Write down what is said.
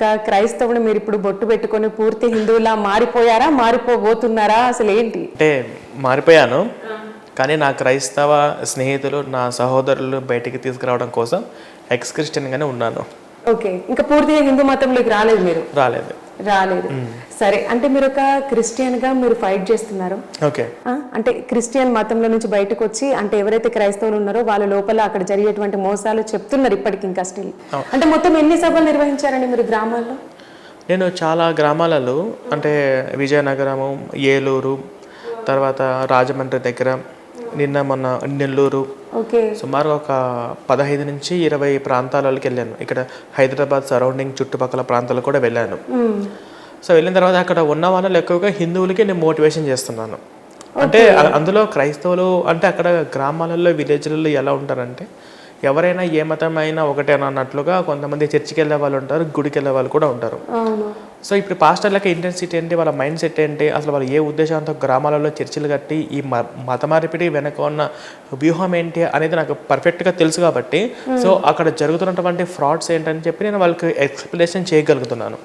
ఒక క్రైస్తవుడు మీరు ఇప్పుడు బొట్టు పెట్టుకొని పూర్తి హిందువులా మారిపోయారా? మారిపోబోతున్నారా? అసలు ఏంటి? అంటే మారిపోయాను. కానీ నా క్రైస్తవ స్నేహితులు నా సహోదరులు బయటికి తీసుకురావడం కోసం ఎక్స్ క్రిస్టియన్గానే ఉన్నాను. ఓకే. ఇంకా పూర్తిగా హిందూ మతంలోకి రాలేదు మీరు? రాలేదు. రాలేదు. సరే అంటే మీరు ఒక క్రిస్టియన్గా మీరు ఫైట్ చేస్తున్నారు. అంటే క్రిస్టియన్ మతంలో నుంచి బయటకు వచ్చి అంటే ఎవరైతే క్రైస్తవులు ఉన్నారో వాళ్ళ లోపల అక్కడ జరిగేటువంటి మోసాలు చెప్తున్నారు ఇప్పటికి ఇంకా స్టిల్ అంటే మొత్తం ఎన్ని సభలు నిర్వహించారండి మీరు గ్రామాల్లో? నేను చాలా గ్రామాలలో అంటే విజయనగరము ఏలూరు తర్వాత రాజమండ్రి దగ్గర నిన్న మొన్న నెల్లూరు. ఓకే. సుమారు ఒక పదహైదు నుంచి ఇరవై ప్రాంతాలకి వెళ్ళాను. ఇక్కడ హైదరాబాద్ సరౌండింగ్ చుట్టుపక్కల ప్రాంతాలకు కూడా వెళ్ళాను. సో వెళ్ళిన తర్వాత అక్కడ ఉన్న వాళ్ళు ఎక్కువగా హిందువులకి నేను మోటివేషన్ చేస్తున్నాను. అంటే అందులో క్రైస్తవులు అంటే అక్కడ గ్రామాలలో విలేజ్లలో ఎలా ఉంటారంటే ఎవరైనా ఏ మతం అయినా ఒకటేనా అన్నట్లుగా కొంతమంది చర్చికి వెళ్ళే వాళ్ళు ఉంటారు గుడికి వెళ్ళే వాళ్ళు కూడా ఉంటారు. సో ఇప్పుడు పాస్టర్లకి ఇంటెన్సిటీ ఏంటి వాళ్ళ మైండ్ సెట్ ఏంటి అసలు వాళ్ళు ఏ ఉద్దేశంతో గ్రామాలలో చర్చిలు కట్టి ఈ మత మార్పిడి వెనక ఉన్న వ్యూహం ఏంటి అనేది నాకు పర్ఫెక్ట్గా తెలుసు కాబట్టి సో అక్కడ జరుగుతున్నటువంటి ఫ్రాడ్స్ ఏంటని చెప్పి నేను వాళ్ళకి ఎక్స్ప్లెనేషన్ చేయగలుగుతున్నాను.